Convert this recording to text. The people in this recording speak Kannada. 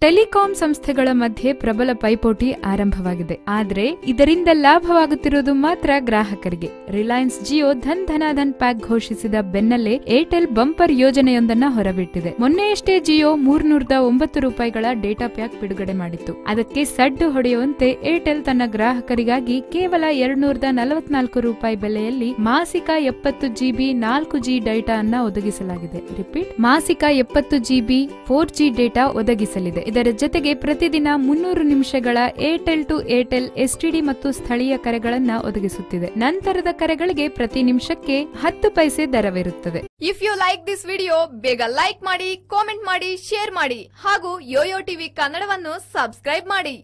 Telecom ಸಂಸ್ಥೆಗಳ ಮಧ್ಯೆ ಪ್ರಬಲ ಪೈಪೋಟಿ ಆರಂಭವಾಗಿದೆ. ಆದರೆ, ಇದರಿಂದ ಲಾಭವಾಗುತ್ತಿರುವುದು ಮಾತ್ರ ಗ್ರಾಹಕರಿಗೆ. ರಿಲಯನ್ಸ್ ಜಿಯೋ ಧನ್ ಧನಾಧನ್ ಪ್ಯಾಕ್ ಘೋಷಿಸಿದ ಬೆನ್ನಲ್ಲೇ ಏರ್ಟೆಲ್ ಬಂಪರ್ ಯೋಜನೆಯೊಂದನ್ನ ಹೊರಬಿಟ್ಟಿದೆ. ಮೊನ್ನೆಯಷ್ಟೇ ಜಿಯೋ ಮೂರ್ನೂರದ ಒಂಬತ್ತು ರೂಪಾಯಿಗಳ ಡೇಟಾ ಪ್ಯಾಕ್ ಬಿಡುಗಡೆ ಮಾಡಿತ್ತು. ಅದಕ್ಕೆ ಸಡ್ಡು ಹೊಡೆಯುವಂತೆ ಏರ್ಟೆಲ್ ತನ್ನ ಗ್ರಾಹಕರಿಗಾಗಿ ಕೇವಲ ಎರಡ್ನೂರದ ನಲವತ್ನಾಲ್ಕು ರೂಪಾಯಿ ಬೆಲೆಯಲ್ಲಿ ಮಾಸಿಕ ಎಪ್ಪತ್ತು ಜಿಬಿ ನಾಲ್ಕು ಜಿ ಡೇಟಾ ಅನ್ನ ಒದಗಿಸಲಾಗಿದೆ. ರಿಪೀಟ್, ಮಾಸಿಕ ಎಪ್ಪತ್ತು ಜಿಬಿ ಫೋರ್ ಜಿ ಡೇಟಾ ಒದಗಿಸಲಿದೆ. ಇದರ ಜೊತೆಗೆ ಪ್ರತಿದಿನ ಮುನ್ನೂರು ನಿಮಿಷಗಳ ಏರ್ಟೆಲ್ ಟು ಏರ್ಟೆಲ್ ಎಸ್ಟಿಡಿ ಮತ್ತು ಸ್ಥಳೀಯ ಕರೆಗಳನ್ನ ಒದಗಿಸುತ್ತಿದೆ. ನಂತರದ ಕರೆಗಳಿಗೆ ಪ್ರತಿ ನಿಮಿಷಕ್ಕೆ ಹತ್ತು paise ದರವಿರುತ್ತದೆ. If you like this video ಬೇಗ ಲೈಕ್ ಮಾಡಿ ಕಾಮೆಂಟ್ ಮಾಡಿ ಶೇರ್ ಮಾಡಿ ಹಾಗೂ ಯೋಯೋ ಟಿವಿ ಕನ್ನಡವನ್ನು ಸಬ್ಸ್ಕ್ರೈಬ್ ಮಾಡಿ.